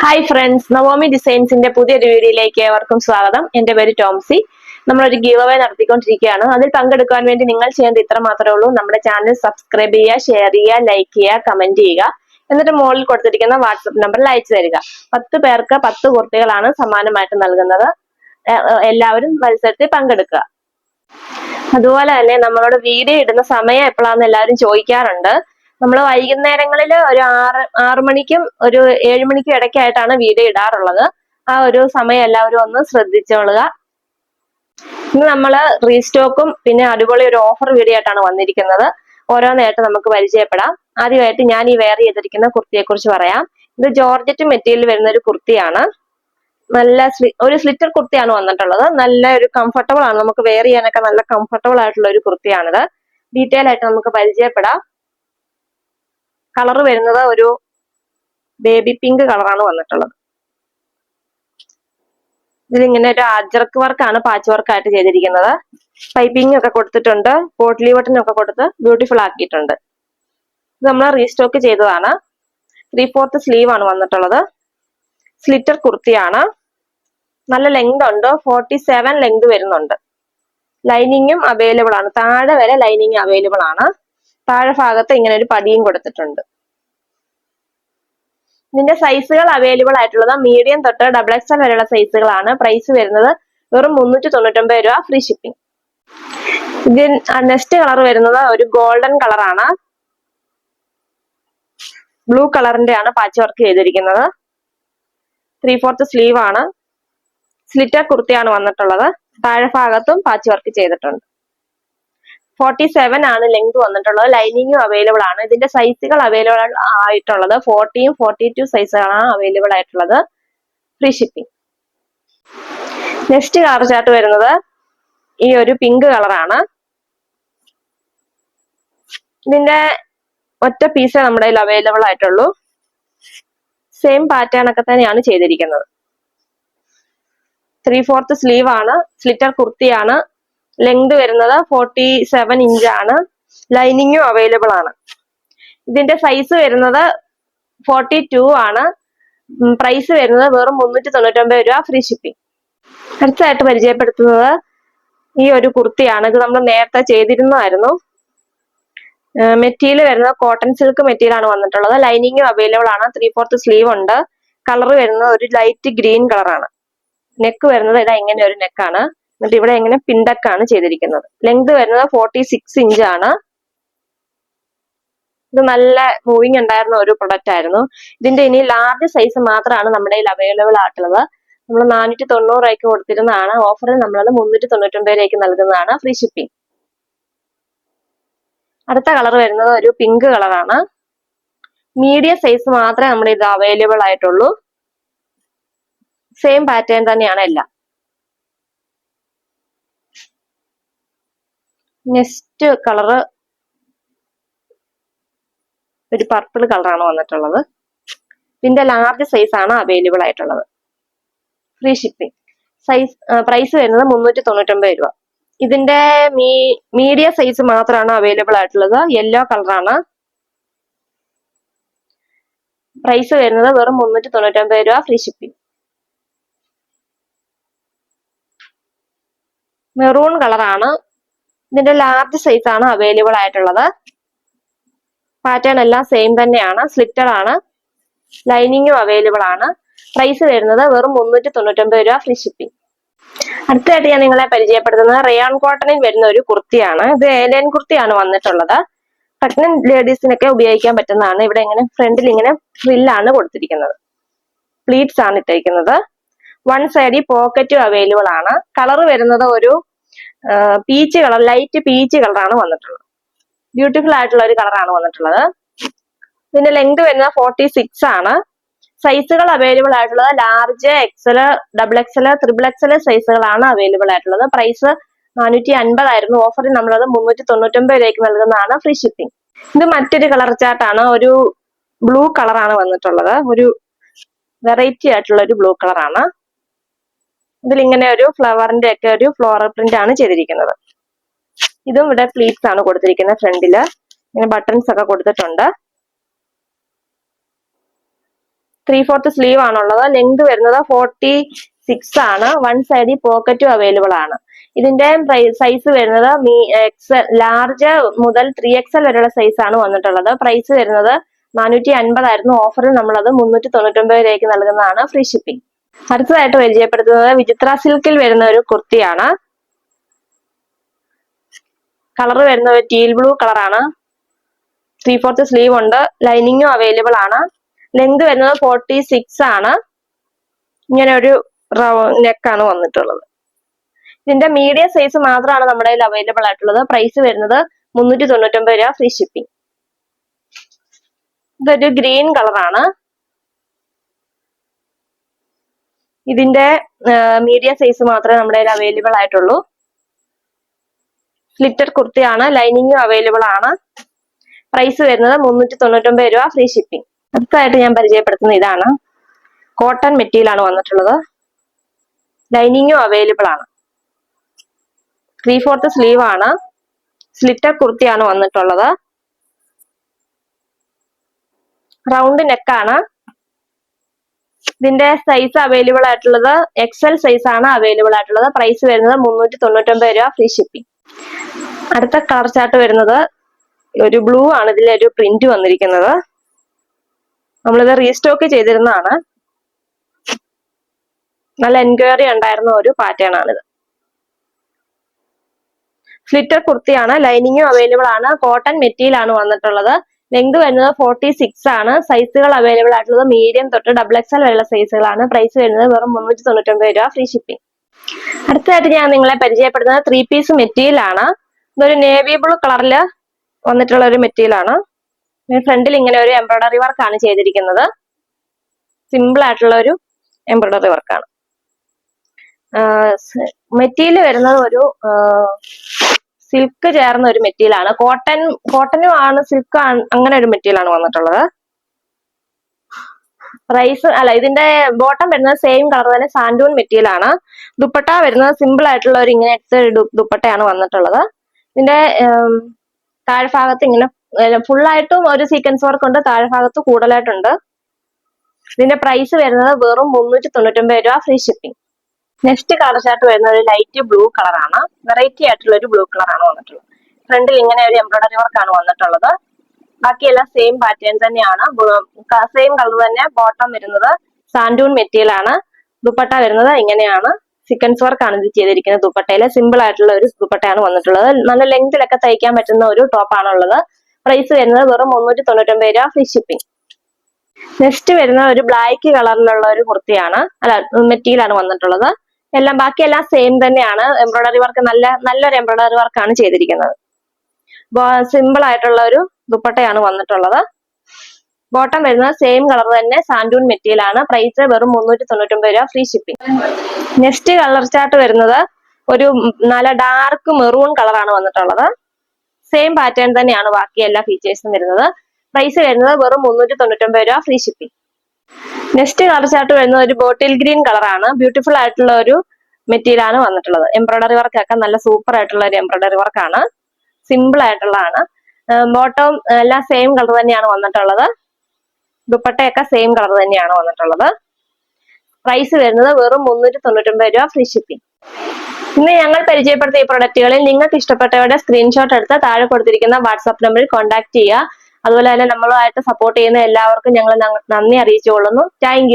Hi friends Naomi ഡിസൈൻസിന്റെ പുതിയൊരു വീഡിയോയിലേക്ക് ഏവർക്കും സ്വാഗതം. എന്റെ പേര് ടോംസി. നമ്മളൊരു ഗീവ് അവേ നടത്തിക്കൊണ്ടിരിക്കുകയാണ്. അതിൽ പങ്കെടുക്കാൻ വേണ്ടി നിങ്ങൾ ചെയ്യേണ്ടത് ഇത്ര മാത്രമേ ഉള്ളൂ. നമ്മുടെ ചാനൽ സബ്സ്ക്രൈബ് ചെയ്യുക ഷെയർ ചെയ്യുക ലൈക്ക് ചെയ്യുക കമന്റ് ചെയ്യുക. എന്നിട്ട് മുകളിൽ കൊടുത്തിരിക്കുന്ന വാട്സപ്പ് നമ്പറിൽ അയച്ചു തരിക. പത്ത് പേർക്ക് പത്ത് കുർത്തികളാണ് സമ്മാനമായിട്ട് നൽകുന്നത്. എല്ലാവരും മത്സരത്തിൽ പങ്കെടുക്കുക. അതുപോലെ തന്നെ നമ്മളോട് വീഡിയോ ഇടുന്ന സമയം എപ്പോഴാന്ന് എല്ലാവരും ചോദിക്കാറുണ്ട്. നമ്മൾ വൈകുന്നേരങ്ങളിൽ ഒരു ആറ് ആറു മണിക്കും ഒരു ഏഴ് മണിക്കും ഇടയ്ക്കായിട്ടാണ് വീഡിയോ ഇടാറുള്ളത്. ആ ഒരു സമയം എല്ലാവരും ഒന്ന് ശ്രദ്ധിച്ചോളുക ഇന്ന് നമ്മൾ റീസ്റ്റോക്കും പിന്നെ അടിപൊളി ഒരു ഓഫർ വീഡിയോ വന്നിരിക്കുന്നത്. ഓരോന്നായിട്ട് നമുക്ക് പരിചയപ്പെടാം. ആദ്യമായിട്ട് ഞാൻ ഈ വെയർ ചെയ്തിരിക്കുന്ന കുർത്തിയെ കുറിച്ച് പറയാം. ഇത് ജോർജറ്റ് മെറ്റീരിയൽ വരുന്ന ഒരു കുർത്തിയാണ്. നല്ല ഒരു സ്ലിറ്റർ കുർത്തിയാണ് വന്നിട്ടുള്ളത്. നല്ല ഒരു കംഫർട്ടബിൾ ആണ്. നമുക്ക് വെയർ ചെയ്യാനൊക്കെ നല്ല കംഫർട്ടബിൾ ആയിട്ടുള്ള ഒരു കുർത്തിയാണിത്. ഡീറ്റെയിൽ ആയിട്ട് നമുക്ക് പരിചയപ്പെടാം. കളർ വരുന്നത് ഒരു ബേബി പിങ്ക് കളറാണ് വന്നിട്ടുള്ളത്. ഇതിലിങ്ങനെ ഒരു അജർക്ക് വർക്കാണ് പാച്ച് വർക്കായിട്ട് ചെയ്തിരിക്കുന്നത്. പൈപ്പിംഗ് ഒക്കെ കൊടുത്തിട്ടുണ്ട് പോട്ട്ലി ബട്ടൺ ഒക്കെ കൊടുത്ത് ബ്യൂട്ടിഫുൾ ആക്കിയിട്ടുണ്ട്. ഇത് നമ്മൾ റീസ്റ്റോക്ക് ചെയ്തതാണ്. ത്രീ ഫോർത്ത് സ്ലീവ് ആണ് വന്നിട്ടുള്ളത്. സ്ലിറ്റർ കുർത്തിയാണ്. നല്ല ലെങ്ത് ഉണ്ട് ഫോർട്ടി സെവൻ ലെങ്ത് വരുന്നുണ്ട്. ലൈനിങ്ങും അവൈലബിൾ ആണ്. താഴെ വരെ ലൈനിങ് അവൈലബിൾ ആണ്. താഴെ ഭാഗത്ത് ഇങ്ങനെ ഒരു പടിയും കൊടുത്തിട്ടുണ്ട്. ഇതിന്റെ സൈസുകൾ അവൈലബിൾ ആയിട്ടുള്ളത് മീഡിയം തൊട്ട് ഡബിൾ എക്സൽ വരെയുള്ള സൈസുകളാണ് പ്രൈസ് വരുന്നത് വെറും മുന്നൂറ്റി തൊണ്ണൂറ്റൊമ്പത് രൂപ ഫ്രീ ഷിപ്പിംഗ് ഇതിൽ നെക്സ്റ്റ് കളർ വരുന്നത് ഒരു ഗോൾഡൻ കളറാണ് ബ്ലൂ കളറിന്റെ ആണ് പാച്ച് വർക്ക് ചെയ്തിരിക്കുന്നത്. ത്രീ ഫോർത്ത് സ്ലീവ് ആണ്. സ്ലിറ്റർ കുർത്തിയാണ് വന്നിട്ടുള്ളത്. താഴെ ഭാഗത്തും പാച്ച് വർക്ക് ചെയ്തിട്ടുണ്ട്. ഫോർട്ടി സെവൻ ആണ് ലെങ്ത് വന്നിട്ടുള്ളത്. ലൈനിങ്ങും അവൈലബിൾ ആണ്. ഇതിന്റെ സൈസുകൾ അവൈലബിൾ ആയിട്ടുള്ളത് ഫോർട്ടിയും ഫോർട്ടി ടു സൈസുകളാണ് അവൈലബിൾ ആയിട്ടുള്ളത് free shipping next colour chart വരുന്നത് ഈ ഒരു പിങ്ക് കളറാണ് ഇതിന്റെ ഒറ്റ പീസേ നമ്മുടെ കയ്യിൽ അവൈലബിൾ ആയിട്ടുള്ളൂ. സെയിം പാറ്റേൺ ഒക്കെ തന്നെയാണ് ചെയ്തിരിക്കുന്നത്. ത്രീ ഫോർത്ത് സ്ലീവ് ആണ്. സ്ലിറ്റർ കുർത്തിയാണ്. ലെങ്ത് വരുന്നത് ഫോർട്ടി സെവൻ ഇഞ്ച് ആണ് ലൈനിങ്ങും അവൈലബിൾ ആണ്. ഇതിന്റെ സൈസ് വരുന്നത് ഫോർട്ടി ടു ആണ് പ്രൈസ് വരുന്നത് വെറും മുന്നൂറ്റി തൊണ്ണൂറ്റൊമ്പത് രൂപ ഫ്രീ ഷിപ്പിംഗ് അടുത്തതായിട്ട് പരിചയപ്പെടുത്തുന്നത് ഈ ഒരു കുർത്തിയാണ്. ഇത് നമ്മൾ നേരത്തെ ചെയ്തിരുന്നതായിരുന്നു. മെറ്റീരിയൽ വരുന്നത് കോട്ടൺ സിൽക്ക് മെറ്റീരിയൽ ആണ് വന്നിട്ടുള്ളത്. ലൈനിങ്ങും അവൈലബിൾ ആണ്. ത്രീ ഫോർത്ത് സ്ലീവ് ഉണ്ട്. കളർ വരുന്നത് ഒരു ലൈറ്റ് ഗ്രീൻ കളറാണ് നെക്ക് വരുന്നത് ഇതാ ഇങ്ങനെ ഒരു നെക്കാണ് എന്നിട്ട് ഇവിടെ എങ്ങനെ പിണ്ടക്കാണ് ചെയ്തിരിക്കുന്നത്. ലെങ്ത് വരുന്നത് ഫോർട്ടി സിക്സ് ഇഞ്ച് ആണ്. ഇത് നല്ല മൂവിങ് ഉണ്ടായിരുന്ന ഒരു പ്രൊഡക്റ്റ് ആയിരുന്നു. ഇതിന്റെ ഇനി ലാർജ് സൈസ് മാത്രമാണ് നമ്മുടെ കയ്യിൽ അവൈലബിൾ ആയിട്ടുള്ളത്. നമ്മൾ നാനൂറ്റി തൊണ്ണൂറ് രൂപയ്ക്ക് കൊടുത്തിരുന്നതാണ്. ഓഫറിൽ നമ്മളത് മുന്നൂറ്റി തൊണ്ണൂറ്റൊമ്പത് രൂപയ്ക്ക് നൽകുന്നതാണ്. ഫ്രീ ഷിപ്പിംഗ് അടുത്ത കളർ വരുന്നത് ഒരു പിങ്ക് കളറാണ് മീഡിയം സൈസ് മാത്രമേ നമ്മുടെ ഇത് അവൈലബിൾ ആയിട്ടുള്ളൂ. സെയിം പാറ്റേൺ തന്നെയാണ് എല്ലാം. നെക്സ്റ്റ് കളറ് ഒരു പർപ്പിൾ കളറാണ് വന്നിട്ടുള്ളത്. ഇതിന്റെ ലാർജ് സൈസ് ആണ് അവൈലബിൾ ആയിട്ടുള്ളത്. ഫ്രീ ഷിപ്പിംഗ് സൈസ് പ്രൈസ് വരുന്നത് മുന്നൂറ്റി തൊണ്ണൂറ്റൊമ്പത് രൂപ. ഇതിന്റെ മീ മീഡിയം സൈസ് മാത്രമാണ് അവൈലബിൾ ആയിട്ടുള്ളത്. യെല്ലോ കളറാണ്. പ്രൈസ് വരുന്നത് വെറും മുന്നൂറ്റി തൊണ്ണൂറ്റൊമ്പത് രൂപ ഫ്രീ ഷിപ്പിംഗ് മെറൂൺ കളറാണ്. ഇതിന്റെ ലാർജ് സൈസ് ആണ് അവൈലബിൾ ആയിട്ടുള്ളത്. പാറ്റേൺ എല്ലാം സെയിം തന്നെയാണ്. സ്ലിറ്റഡ് ആണ്. ലൈനിങ്ങും അവൈലബിൾ ആണ്. പ്രൈസ് വരുന്നത് വെറും മുന്നൂറ്റി തൊണ്ണൂറ്റൊമ്പത് രൂപ ഫ്രീ ഷിപ്പിംഗ് അടുത്തതായിട്ട് ഞാൻ നിങ്ങളെ പരിചയപ്പെടുത്തുന്നത് റയാൻ കോട്ടണിൽ വരുന്ന ഒരു കുർത്തിയാണ്. ഇത് ഏലൻ കുർത്തിയാണ് വന്നിട്ടുള്ളത്. പ്രഗ്നന്റ് ലേഡീസിനൊക്കെ ഉപയോഗിക്കാൻ പറ്റുന്നതാണ്. ഇവിടെ ഇങ്ങനെ ഫ്രണ്ടിൽ ഇങ്ങനെ ഫ്രില്ലാണ് കൊടുത്തിരിക്കുന്നത്. പ്ലീറ്റ്സ് ആണ് ഇട്ടിരിക്കുന്നത് വൺ സൈഡിൽ പോക്കറ്റും അവൈലബിൾ ആണ്. കളർ വരുന്നത് ഒരു പീച്ച് കളർ ലൈറ്റ് പീച്ച് കളറാണ് വന്നിട്ടുള്ളത്. ബ്യൂട്ടിഫുൾ ആയിട്ടുള്ള ഒരു കളറാണ് വന്നിട്ടുള്ളത്. ഇതിന്റെ ലെങ്ത് വരുന്നത് ഫോർട്ടി സിക്സ് ആണ് സൈസുകൾ അവൈലബിൾ ആയിട്ടുള്ളത് large XL double XL triple XL സൈസുകളാണ് available ആയിട്ടുള്ളത്. പ്രൈസ് നാനൂറ്റി അൻപതായിരുന്നു ഓഫറിൽ നമ്മളത് മുന്നൂറ്റി തൊണ്ണൂറ്റൊമ്പത് രൂപയ്ക്ക് നൽകുന്നതാണ് ഫ്രീ ഷിപ്പിംഗ് ഇത് മറ്റൊരു കളർ ചാർട്ടാണ് ഒരു ബ്ലൂ കളറാണ് വന്നിട്ടുള്ളത്. ഒരു വെറൈറ്റി ആയിട്ടുള്ള ഒരു ബ്ലൂ കളറാണ് ഇതിൽ ഇങ്ങനെ ഒരു ഫ്ലവറിന്റെ ഒക്കെ ഒരു ഫ്ലോറൽ പ്രിന്റ് ആണ് ചെയ്തിരിക്കുന്നത്. ഇതും ഇവിടെ പ്ലീറ്റ്സ് ആണ് കൊടുത്തിരിക്കുന്നത് ഫ്രണ്ടിൽ. ഇങ്ങനെ ബട്ടൺസ് ഒക്കെ കൊടുത്തിട്ടുണ്ട്. ത്രീ ഫോർത്ത് സ്ലീവ് ആണുള്ളത്. ലെങ്ത് വരുന്നത് ഫോർട്ടി സിക്സ് ആണ് വൺ സൈഡിൽ പോക്കറ്റും അവൈലബിൾ ആണ്. ഇതിന്റെ സൈസ് വരുന്നത് മീ എക്സ് ലാർജ് മുതൽ ത്രീ എൽ വരെയുള്ള സൈസ് ആണ് വന്നിട്ടുള്ളത്. പ്രൈസ് വരുന്നത് നാനൂറ്റി അൻപതായിരുന്നു. ഓഫറിൽ നമ്മളത് മുന്നൂറ്റി തൊണ്ണൂറ്റൊമ്പത് രൂപയ്ക്ക് നൽകുന്നതാണ് ഫ്രീ ഷിപ്പിംഗ് അടുത്തതായിട്ട് പരിചയപ്പെടുത്തുന്നത് വിചിത്ര സിൽക്കിൽ വരുന്ന ഒരു കുർത്തിയാണ്. കളർ വരുന്ന ഒരു ടീൽ ബ്ലൂ കളറാണ് ത്രീ ഫോർത്ത് സ്ലീവ് ഉണ്ട്. ലൈനിങ്ങും അവൈലബിൾ ആണ്. ലെങ്ത് വരുന്നത് ഫോർട്ടി സിക്സ് ആണ്. ഇങ്ങനെ ഒരു നെക്കാണ് വന്നിട്ടുള്ളത്. ഇതിന്റെ മീഡിയം സൈസ് മാത്രമാണ് നമ്മുടെ കയ്യിൽ അവൈലബിൾ ആയിട്ടുള്ളത്. പ്രൈസ് വരുന്നത് മുന്നൂറ്റി തൊണ്ണൂറ്റൊമ്പത് രൂപ ഫ്രീ ഷിപ്പിംഗ് ഇതൊരു ഗ്രീൻ കളറാണ് ഇതിന്റെ മീഡിയ സൈസ് മാത്രമേ നമ്മുടെ കയ്യിൽ അവൈലബിൾ ആയിട്ടുള്ളൂ. ഫ്ലിറ്റർ കുർത്തിയാണ് ലൈനിങ്ങും അവൈലബിൾ ആണ്. പ്രൈസ് വരുന്നത് മുന്നൂറ്റി തൊണ്ണൂറ്റൊമ്പത് രൂപ ഫ്രീ ഷിപ്പിംഗ് അടുത്തായിട്ട് ഞാൻ പരിചയപ്പെടുത്തുന്ന ഇതാണ്. കോട്ടൺ മെറ്റീരിയൽ ആണ് വന്നിട്ടുള്ളത്. ലൈനിങ്ങും അവൈലബിൾ ആണ്. ത്രീ ഫോർത്ത് സ്ലീവ് ആണ്. സ്ലിറ്റർ കുർത്തിയാണ് വന്നിട്ടുള്ളത്. റൗണ്ട് നെക്കാണ് ഇതിന്റെ സൈസ് അവൈലബിൾ ആയിട്ടുള്ളത് എക്സൽ സൈസ് ആണ് അവൈലബിൾ ആയിട്ടുള്ളത്. പ്രൈസ് വരുന്നത് മുന്നൂറ്റി തൊണ്ണൂറ്റൊമ്പത് രൂപ ഫ്രീ ഷിപ്പിംഗ് അടുത്ത കളർ ചാർട്ട് വരുന്നത് ഒരു ബ്ലൂ ആണ്. ഇതിൽ ഒരു പ്രിന്റ് വന്നിരിക്കുന്നത്. നമ്മളിത് റീസ്റ്റോക്ക് ചെയ്തിരുന്നതാണ്. നല്ല എൻക്വയറി ഉണ്ടായിരുന്ന ഒരു പാറ്റേൺ ആണിത്. ഫ്ലിറ്റർ കുർത്തിയാണ്. ലൈനിങ്ങും അവൈലബിൾ ആണ്. കോട്ടൺ മെറ്റീരിയൽ ആണ് വന്നിട്ടുള്ളത്. ലെങ്ത് വരുന്നത് ഫോർട്ടി സിക്സ് ആണ്. സൈസുകൾ അവൈലബിൾ ആയിട്ടുള്ളത് മീഡിയം തൊട്ട് ഡബിൾ എക്സൽ വരെയുള്ള സൈസുകളാണ് പ്രൈസ് വരുന്നത് വെറും മുന്നൂറ്റി തൊണ്ണൂറ്റൊമ്പത് രൂപ ഫ്രീ ഷിപ്പിംഗ് അടുത്തതായിട്ട് ഞാൻ നിങ്ങളെ പരിചയപ്പെടുന്നത് ത്രീ പീസ് മെറ്റീരിയൽ ആണ്. ഇതൊരു നേവി ബ്ലൂ കളറിൽ വന്നിട്ടുള്ള ഒരു മെറ്റീരിയൽ ആണ്. ഫ്രണ്ടിൽ ഇങ്ങനെ ഒരു എംബ്രോയിഡറി വർക്കാണ് ചെയ്തിരിക്കുന്നത്. സിമ്പിൾ ആയിട്ടുള്ള ഒരു എംബ്രോയിഡറി വർക്കാണ് മെറ്റീരിയൽ വരുന്നത് ഒരു സിൽക്ക് ചേർന്ന ഒരു മെറ്റീരിയൽ ആണ്. കോട്ടൺ കോട്ടനും ആണ് സിൽക്ക് അങ്ങനെ ഒരു മെറ്റീരിയൽ ആണ് വന്നിട്ടുള്ളത്. റൈസ് അല്ല ഇതിന്റെ ബോട്ടം വരുന്നത് സെയിം കളർ തന്നെ സാൻഡൂൺ മെറ്റീരിയൽ ആണ്. ദുപ്പട്ട വരുന്നത് സിമ്പിൾ ആയിട്ടുള്ള ഒരു ഇങ്ങനത്തെ ദുപ്പട്ടയാണ് വന്നിട്ടുള്ളത്. ഇതിന്റെ താഴ്ഭാഗത്ത് ഇങ്ങനെ ഫുൾ ആയിട്ടും ഒരു സീക്വൻസ് വർക്ക് ഉണ്ട്. താഴ്ഭാഗത്ത് കൂടുതലായിട്ടുണ്ട്. ഇതിന്റെ പ്രൈസ് വരുന്നത് വെറും മുന്നൂറ്റി തൊണ്ണൂറ്റൊമ്പത് രൂപ free shipping next colour chart വരുന്നത് ഒരു ലൈറ്റ് ബ്ലൂ കളറാണ് വെറൈറ്റി ആയിട്ടുള്ള ഒരു ബ്ലൂ കളറാണ് വന്നിട്ടുള്ളത്. ഫ്രണ്ടിൽ ഇങ്ങനെ ഒരു എംബ്രോയിഡറി വർക്കാണ് വന്നിട്ടുള്ളത്. ബാക്കിയെല്ലാം സെയിം പാറ്റേൺ തന്നെയാണ്. സെയിം കളർ തന്നെ. ബോട്ടം വരുന്നത് സാൻഡൂൺ മെറ്റീരിയൽ ആണ്. ദുപ്പട്ട വരുന്നത് ഇങ്ങനെയാണ്. സിക്കൻസ് വർക്കാണ് ഇത് ചെയ്തിരിക്കുന്നത് ദുപ്പട്ടയിൽ. സിമ്പിൾ ആയിട്ടുള്ള ഒരു ദുപ്പട്ടയാണ് വന്നിട്ടുള്ളത്. നല്ല ലെങ്തിലൊക്കെ തയ്ക്കാൻ പറ്റുന്ന ഒരു ടോപ്പാണ് ഉള്ളത്. പ്രൈസ് വരുന്നത് വെറും മുന്നൂറ്റി തൊണ്ണൂറ്റൊമ്പത് രൂപ ഫ്രീ ഷിപ്പിംഗ് നെക്സ്റ്റ് വരുന്ന ഒരു ബ്ലാക്ക് കളറിലുള്ള ഒരു കുർത്തിയാണ്. അല്ല മെറ്റീരിയലാണ് വന്നിട്ടുള്ളത്. എല്ലാം ബാക്കിയെല്ലാം സെയിം തന്നെയാണ്. എംബ്രോയിഡറി വർക്ക് നല്ല നല്ലൊരു എംബ്രോയിഡറി വർക്കാണ് ചെയ്തിരിക്കുന്നത്. സിമ്പിൾ ആയിട്ടുള്ള ഒരു ദുപ്പട്ടയാണ് വന്നിട്ടുള്ളത്. ബോട്ടം വരുന്നത് സെയിം കളർ തന്നെ സാൻഡൂൺ മെറ്റീരിയൽ ആണ്. പ്രൈസ് വെറും മുന്നൂറ്റി തൊണ്ണൂറ്റൊമ്പത് രൂപ free shipping next colour chart വരുന്നത് ഒരു നല്ല ഡാർക്ക് മെറൂൺ കളറാണ് വന്നിട്ടുള്ളത്. സെയിം പാറ്റേൺ തന്നെയാണ് ബാക്കി എല്ലാ ഫീച്ചേഴ്സും വരുന്നത്. പ്രൈസ് വരുന്നത് വെറും മുന്നൂറ്റി തൊണ്ണൂറ്റൊമ്പത് രൂപ free shipping next colour chart വരുന്നത് ഒരു ബോട്ടിൽ ഗ്രീൻ കളറാണ്. ബ്യൂട്ടിഫുൾ ആയിട്ടുള്ള ഒരു മെറ്റീരിയൽ ആണ് വന്നിട്ടുള്ളത്. എംബ്രോയിഡറി വർക്ക് ഒക്കെ നല്ല സൂപ്പർ ആയിട്ടുള്ള ഒരു എംബ്രോയിഡറി വർക്കാണ് സിമ്പിൾ ആയിട്ടുള്ളതാണ്. ബോട്ടം എല്ലാം സെയിം കളർ തന്നെയാണ് വന്നിട്ടുള്ളത്. ദുപ്പട്ടയൊക്കെ സെയിം കളർ തന്നെയാണ് വന്നിട്ടുള്ളത്. പ്രൈസ് വരുന്നത് വെറും മുന്നൂറ്റി തൊണ്ണൂറ്റൊമ്പത് രൂപ ഫ്രീ ഷിപ്പിംഗ് ഇന്ന് ഞങ്ങൾ പരിചയപ്പെടുത്തിയ ഈ പ്രൊഡക്റ്റുകളിൽ നിങ്ങൾക്ക് ഇഷ്ടപ്പെട്ടവരുടെ സ്ക്രീൻഷോട്ട് എടുത്ത് താഴെ കൊടുത്തിരിക്കുന്ന വാട്സാപ്പ് നമ്പറിൽ കോൺടാക്ട് ചെയ്യുക. അതുപോലെ തന്നെ നമ്മളുമായിട്ട് സപ്പോർട്ട് ചെയ്യുന്ന എല്ലാവർക്കും ഞങ്ങൾ നന്ദി അറിയിച്ചുകൊള്ളുന്നു. താങ്ക്